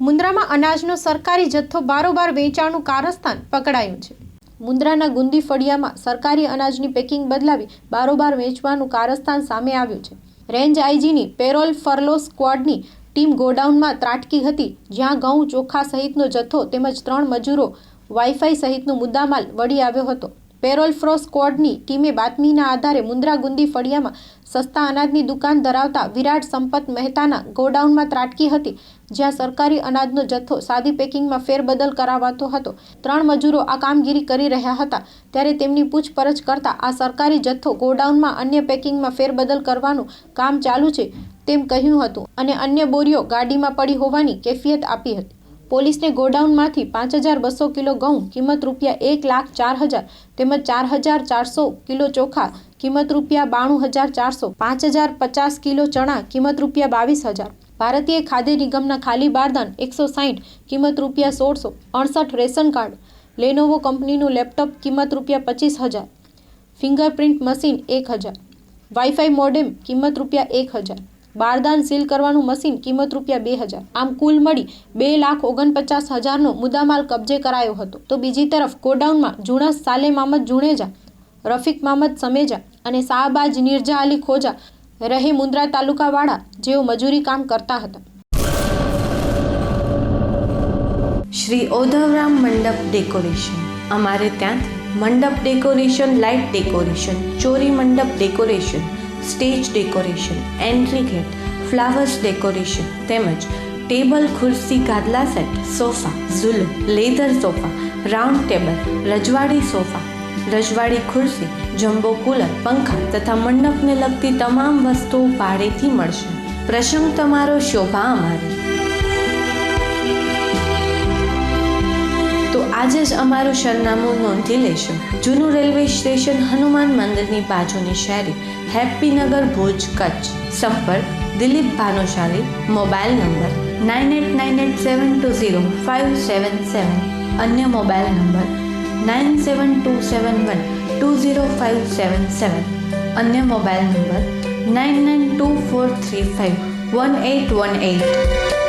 મુન્દ્રામાં અનાજનો સરકારી જથ્થો બારોબાર વેચાણનું કારસ્થાન પકડાયું છે. મુન્દ્રાના ગુંદી ફળિયામાં સરકારી અનાજની પેકિંગ બદલાવી બારોબાર વેચવાનું કારસ્થાન સામે આવ્યું છે. રેન્જ આઈજીની પેરોલ ફરલો સ્ક્વોડની ટીમ ગોડાઉનમાં ત્રાટકી હતી, જ્યાં ઘઉં ચોખા સહિતનો જથ્થો તેમજ ત્રણ મજૂરો વાઈફાઈ સહિતનો મુદ્દામાલ વળી આવ્યો હતો. પેરોલ ફ્રો સ્કોડની ટીમે બાતમીના આધારે મુંદ્રા ગુંદી ફળિયામાં સસ્તા અનાજની દુકાન ધરાવતા વિરાટ સંપત મહેતાના ગોડાઉનમાં ત્રાટકી હતી, જ્યાં સરકારી અનાજનો જથ્થો સાદી પેકિંગમાં ફેરબદલ કરાવાતો હતો. ત્રણ મજૂરો આ કામગીરી કરી રહ્યા હતા, ત્યારે તેમની પૂછપરછ કરતા આ સરકારી જથ્થો ગોડાઉનમાં અન્ય પેકિંગમાં ફેરબદલ કરવાનું કામ ચાલુ છે તેમ કહ્યું હતું અને અન્ય બોરીઓ ગાડીમાં પડી હોવાની કેફિયત આપી હતી. પોલીસને ગોડાઉનમાંથી પાંચ હજાર બસો કિલો ઘઉં, કિંમત રૂપિયા એક લાખ ચાર હજાર તેમજ ચાર હજાર ચારસો કિલો ચોખા, કિંમત રૂપિયા બાણું હજાર ચારસો, પાંચ હજાર પચાસ કિલો ચણા, કિંમત રૂપિયા બાવીસ હજાર. ભારતીય ખાદ્ય નિગમના ખાલી બારદાન એકસો સાહીઠ, કિંમત રૂપિયા સોળસો અડસઠ રેશન કાર્ડ, લેનોવો કંપનીનું લેપટોપ, કિંમત રૂપિયા પચીસ હજાર. ફિંગરપ્રિન્ટ મશીન એક હજાર. વાઈફાઈ મોડેમ, કિંમત રૂપિયા એક હજાર. બારદાન સીલ કરવાનું મશીન કિંમત રૂપિયા બે હજાર. આમ કુલ મળી બે લાખ ઓગણપચાસ હજારનો મુદ્દામાલ કબજે કરાયો હતો. તો બીજી તરફ ગોડાઉનમાં જુણા સાલે મામદ જુણેજા રફીક મામદ સમેજા અને શાહબાજ નિર્જા અલી ખોજા રહે મુન્દ્રા તાલુકાવાળા જેઓ મજૂરી કામ કરતા હતા. શ્રી ઓધવરામ મંડપ ડેકોરેશન. અમારે ત્યાંથી મંડપ ડેકોરેશન, લાઇટ ડેકોરેશન, ચોરી મંડપ decoration stage decoration, entry gate, flowers decoration તેમજ ટેબલ, ખુરશી, ગાદલા સેટ, સોફા, ઝુલો, લેધર સોફા, રાઉન્ડ ટેબલ, રજવાડી સોફા, રજવાડી ખુરશી, જમ્બો કુલર, પંખા તથા મંડપને લગતી તમામ વસ્તુઓ ભાડેથી મળશે. પ્રસંગ તમારો શોભા અમારી. આજે જ અમારું સરનામું નોંધી લેશો. જૂનું રેલવે સ્ટેશન હનુમાન મંદિરની બાજુની શેરી હેપ્પીનગર ભુજ કચ્છ. સંપર્ક Dilip Bhanushali, mobile number nine eight nine eight seven two zero five seven seven. અન્ય mobile number nine seven two seven one two zero five seven seven. અન્ય mobile number nine nine two four three five one eight one eight.